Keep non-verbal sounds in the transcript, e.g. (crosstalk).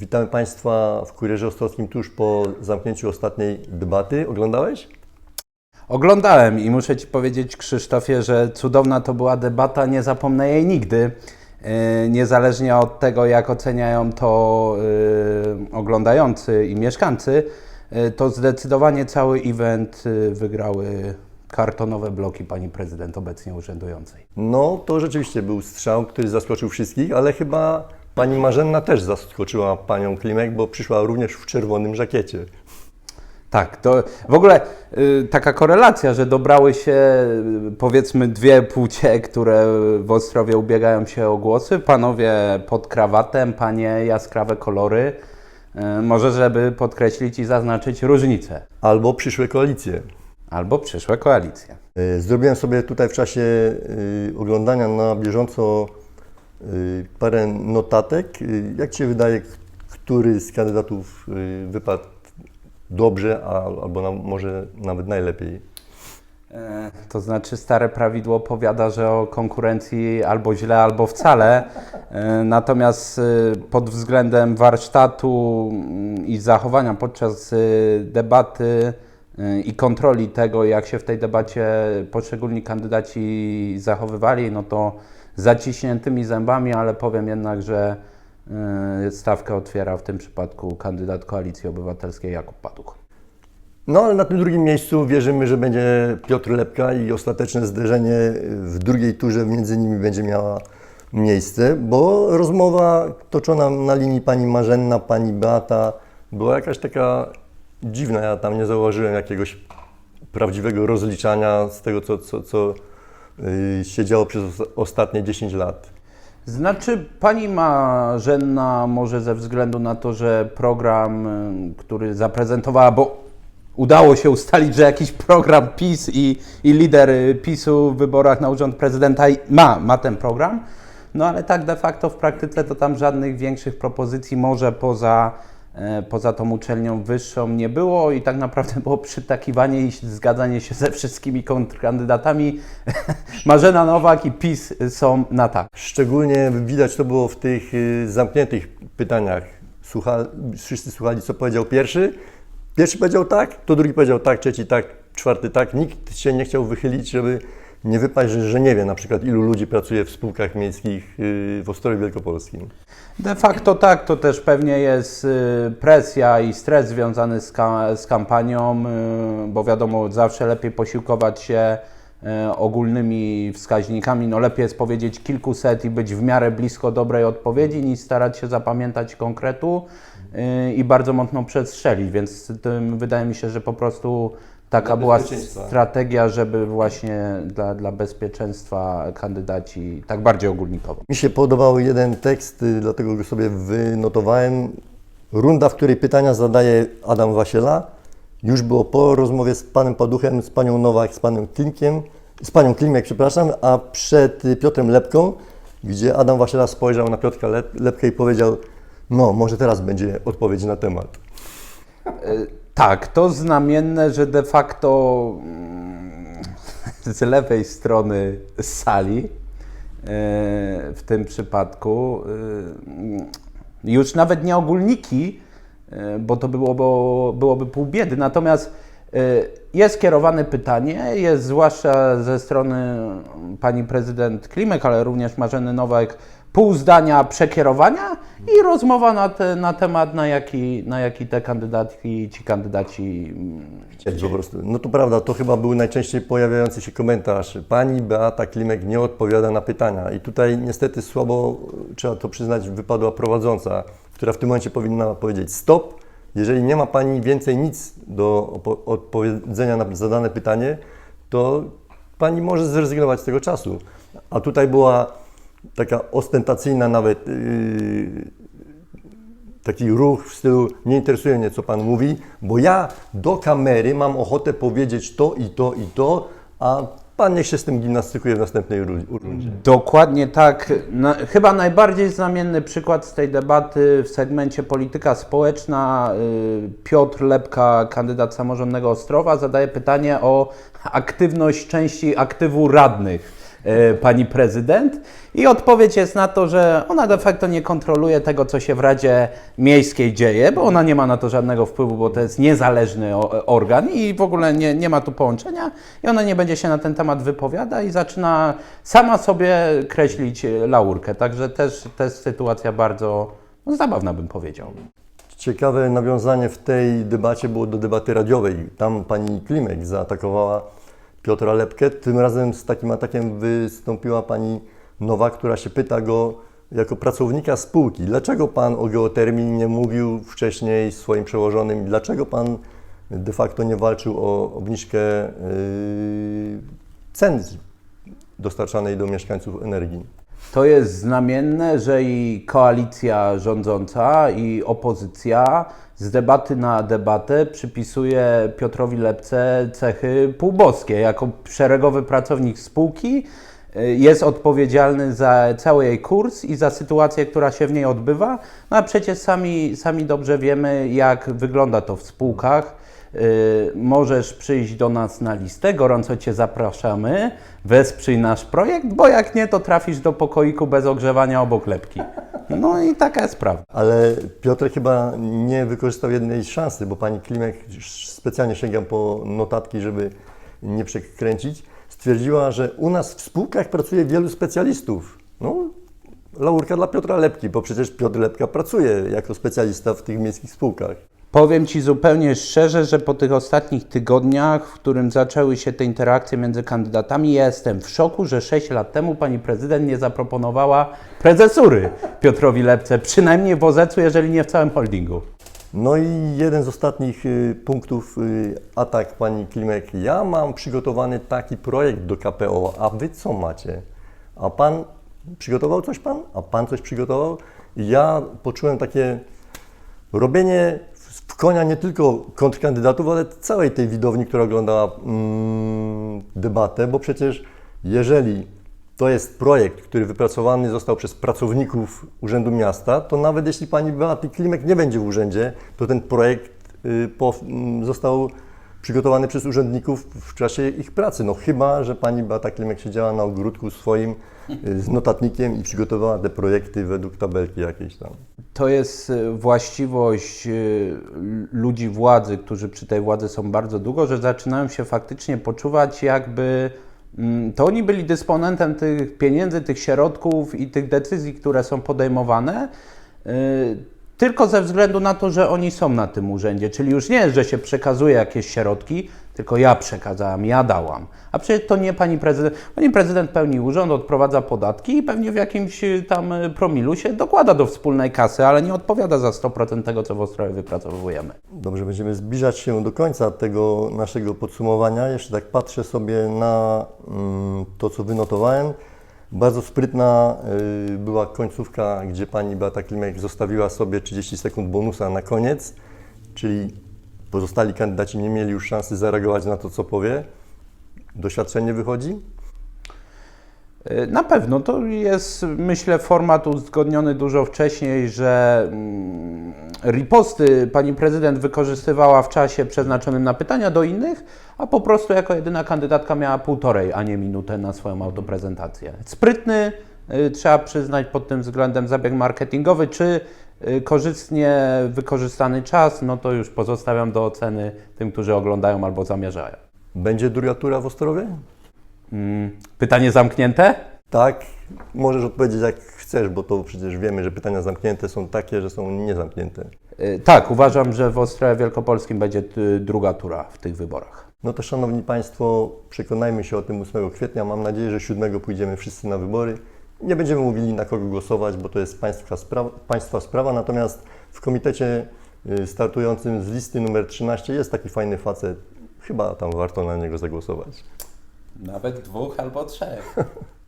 Witamy Państwa w Kurierze Ostrowskim tuż po zamknięciu ostatniej debaty. Oglądałeś? Oglądałem i muszę Ci powiedzieć, Krzysztofie, że cudowna to była debata, nie zapomnę jej nigdy. Yy, Niezależnie od tego, jak oceniają to yy, oglądający i mieszkańcy, yy, to zdecydowanie cały event yy, wygrały kartonowe bloki pani prezydent obecnie urzędującej. No, to rzeczywiście był strzał, który zaskoczył wszystkich, ale chyba pani Marzenna też zaskoczyła panią Klimek, bo przyszła również w czerwonym żakiecie. Tak, to w ogóle y, taka korelacja, że dobrały się y, powiedzmy dwie płcie, które w Ostrowie ubiegają się o głosy. Panowie pod krawatem, panie jaskrawe kolory. Y, może, żeby podkreślić i zaznaczyć różnicę. Albo przyszłe koalicje. Albo przyszłe koalicje. Y, Zrobiłem sobie tutaj w czasie y, oglądania na bieżąco parę notatek. Y, Jak Ci się wydaje, który z kandydatów y, wypadł dobrze, a, albo na, może nawet najlepiej? E, To znaczy stare prawidło powiada, że o konkurencji albo źle, albo wcale. E, Natomiast pod względem warsztatu mm, i zachowania podczas debaty i kontroli tego, jak się w tej debacie poszczególni kandydaci zachowywali, no to zaciśniętymi zębami, ale powiem jednak, że e, stawkę otwiera w tym przypadku kandydat Koalicji Obywatelskiej Jakub Paduch. No ale na tym drugim miejscu wierzymy, że będzie Piotr Lepka i ostateczne zderzenie w drugiej turze między nimi będzie miała miejsce, bo rozmowa toczona na linii pani Marzenna, pani Beata była jakaś taka dziwna. Ja tam nie zauważyłem jakiegoś prawdziwego rozliczania z tego, co, co, co yy, się działo przez os- ostatnie 10 lat. Znaczy, pani Marzenna może ze względu na to, że program, y, który zaprezentowała, bo udało się ustalić, że jakiś program PiS i, i lider y, PiSu w wyborach na urząd prezydenta ma, ma ten program, no ale tak de facto w praktyce to tam żadnych większych propozycji może poza, poza tą uczelnią wyższą nie było i tak naprawdę było przytakiwanie i zgadzanie się ze wszystkimi kontrkandydatami. (laughs) Marzena Nowak i PiS są na tak. Szczególnie widać to było w tych y, zamkniętych pytaniach. Słucha, wszyscy słuchali, co powiedział pierwszy. Pierwszy powiedział tak, to drugi powiedział tak, trzeci tak, czwarty tak. Nikt się nie chciał wychylić, żeby nie wypaść, że, nie wie na przykład, ilu ludzi pracuje w spółkach miejskich y, w Ostrowie Wielkopolskim. De facto tak, to też pewnie jest y, presja i stres związany z, ka- z kampanią, y, bo wiadomo, zawsze lepiej posiłkować się ogólnymi wskaźnikami. No lepiej jest powiedzieć kilkuset i być w miarę blisko dobrej odpowiedzi, niż starać się zapamiętać konkretu i bardzo mocno przestrzelić, więc wydaje mi się, że po prostu taka była strategia, żeby właśnie dla, dla bezpieczeństwa kandydaci tak bardziej ogólnikowo. Mi się podobał jeden tekst, y, dlatego go sobie wynotowałem. Runda, w której pytania zadaje Adam Wasiela. Już było po rozmowie z panem Paduchem, z panią Nowak, z panem Klimkiem, z panią Klimek, przepraszam, a przed Piotrem Lepką, gdzie Adam Wasiela spojrzał na Piotrka Lep- Lepkę i powiedział, no może teraz będzie odpowiedź na temat. Tak, to znamienne, że de facto mm, (laughs) z lewej strony sali, e, w tym przypadku, e, już nawet nie ogólniki, e, bo to byłoby, byłoby pół biedy, natomiast jest kierowane pytanie, jest zwłaszcza ze strony pani prezydent Klimek, ale również Marzeny Nowak, pół zdania przekierowania i rozmowa na, te, na temat, na jaki, na jaki te kandydatki, ci kandydaci mm, Po prostu. No to prawda, to chyba był najczęściej pojawiający się komentarz. Pani Beata Klimek nie odpowiada na pytania. I tutaj niestety słabo, trzeba to przyznać, wypadła prowadząca, która w tym momencie powinna powiedzieć stop. Jeżeli nie ma Pani więcej nic do odpowiedzenia na zadane pytanie, to Pani może zrezygnować z tego czasu. A tutaj była taka ostentacyjna nawet yy, taki ruch w stylu nie interesuje mnie, co Pan mówi, bo ja do kamery mam ochotę powiedzieć to i to i to, a Pan niech się z tym gimnastykuje w następnej ru- rundzie. Dokładnie tak. Chyba najbardziej znamienny przykład z tej debaty w segmencie polityka społeczna. y, Piotr Lepka, kandydat samorządnego Ostrowa, zadaje pytanie o aktywność części aktywu radnych. E, pani prezydent. I odpowiedź jest na to, że ona de facto nie kontroluje tego, co się w Radzie Miejskiej dzieje, bo ona nie ma na to żadnego wpływu, bo to jest niezależny organ i w ogóle nie, nie ma tu połączenia. I ona nie będzie się na ten temat wypowiada i zaczyna sama sobie kreślić laurkę. Także też jest sytuacja bardzo no, zabawna, bym powiedział. Ciekawe nawiązanie w tej debacie było do debaty radiowej. Tam pani Klimek zaatakowała Piotra Lepkę. Tym razem z takim atakiem wystąpiła pani Nowa, która się pyta go jako pracownika spółki. Dlaczego pan o geotermii nie mówił wcześniej swoim przełożonym? Dlaczego pan de facto nie walczył o obniżkę yy, cen dostarczanej do mieszkańców energii? To jest znamienne, że i koalicja rządząca, i opozycja z debaty na debatę przypisuje Piotrowi Lepce cechy półboskie. Jako szeregowy pracownik spółki y, jest odpowiedzialny za cały jej kurs i za sytuację, która się w niej odbywa. No a przecież sami, sami dobrze wiemy, jak wygląda to w spółkach. Y, możesz przyjść do nas na listę, gorąco Cię zapraszamy, wesprzyj nasz projekt, bo jak nie, to trafisz do pokoiku bez ogrzewania obok lepki. No i taka jest prawda. Ale Piotr chyba nie wykorzystał jednej szansy, bo pani Klimek, specjalnie sięgam po notatki, żeby nie przekręcić, stwierdziła, że u nas w spółkach pracuje wielu specjalistów. No, laurka dla Piotra Lepki, bo przecież Piotr Lepka pracuje jako specjalista w tych miejskich spółkach. Powiem Ci zupełnie szczerze, że po tych ostatnich tygodniach, w którym zaczęły się te interakcje między kandydatami, ja jestem w szoku, że 6 lat temu pani prezydent nie zaproponowała prezesury Piotrowi Lepce, przynajmniej w OZEC-u, jeżeli nie w całym holdingu. No i jeden z ostatnich y, punktów, y, atak pani Klimek. Ja mam przygotowany taki projekt do KPO, a wy co macie? A pan przygotował coś pan? A pan coś przygotował? I ja poczułem takie robienie w konia nie tylko kontrkandydatów, ale całej tej widowni, która oglądała mm, debatę, bo przecież jeżeli to jest projekt, który wypracowany został przez pracowników Urzędu Miasta, to nawet jeśli pani Beaty Klimek nie będzie w urzędzie, to ten projekt y, po, mm, został przygotowany przez urzędników w czasie ich pracy. No chyba, że pani Beata Klimek siedziała na ogródku swoim y, z notatnikiem i przygotowała te projekty według tabelki jakiejś tam. To jest e, właściwość e, ludzi władzy, którzy przy tej władzy są bardzo długo, że zaczynają się faktycznie poczuwać, jakby mm, to oni byli dysponentem tych pieniędzy, tych środków i tych decyzji, które są podejmowane. Tylko ze względu na to, że oni są na tym urzędzie. Czyli już nie, że się przekazuje jakieś środki, tylko ja przekazałam, ja dałam. A przecież to nie pani prezydent. Pani prezydent pełni urząd, odprowadza podatki i pewnie w jakimś y, tam y, promilu się dokłada do wspólnej kasy, ale nie odpowiada za 100% tego, co w Ostrowie wypracowujemy. Dobrze, będziemy zbliżać się do końca tego naszego podsumowania. Jeszcze tak patrzę sobie na mm, to, co wynotowałem. Bardzo sprytna y, była końcówka, gdzie pani Beata Klimek zostawiła sobie 30 sekund bonusa na koniec, czyli pozostali kandydaci nie mieli już szansy zareagować na to, co powie. Doświadczenie wychodzi? Y, Na pewno to jest, myślę, format uzgodniony dużo wcześniej, że mm, riposty pani prezydent wykorzystywała w czasie przeznaczonym na pytania do innych, a po prostu jako jedyna kandydatka miała półtorej, a nie minutę na swoją autoprezentację. Sprytny, y, trzeba przyznać pod tym względem zabieg marketingowy, czy y, korzystnie wykorzystany czas, no to już pozostawiam do oceny tym, którzy oglądają albo zamierzają. Będzie duriatura w Ostrowie? Mm, Pytanie zamknięte? Tak, możesz odpowiedzieć jak chcesz, bo to przecież wiemy, że pytania zamknięte są takie, że są niezamknięte. Y, Tak, uważam, że w Ostrowie Wielkopolskim będzie y, druga tura w tych wyborach. No to Szanowni Państwo, przekonajmy się o tym 8 kwietnia. Mam nadzieję, że 7 pójdziemy wszyscy na wybory. Nie będziemy mówili na kogo głosować, bo to jest Państwa sprawa, państwa sprawa. Natomiast w komitecie y, startującym z listy numer 13 jest taki fajny facet. Chyba tam warto na niego zagłosować. Nawet dwóch albo trzech. (laughs)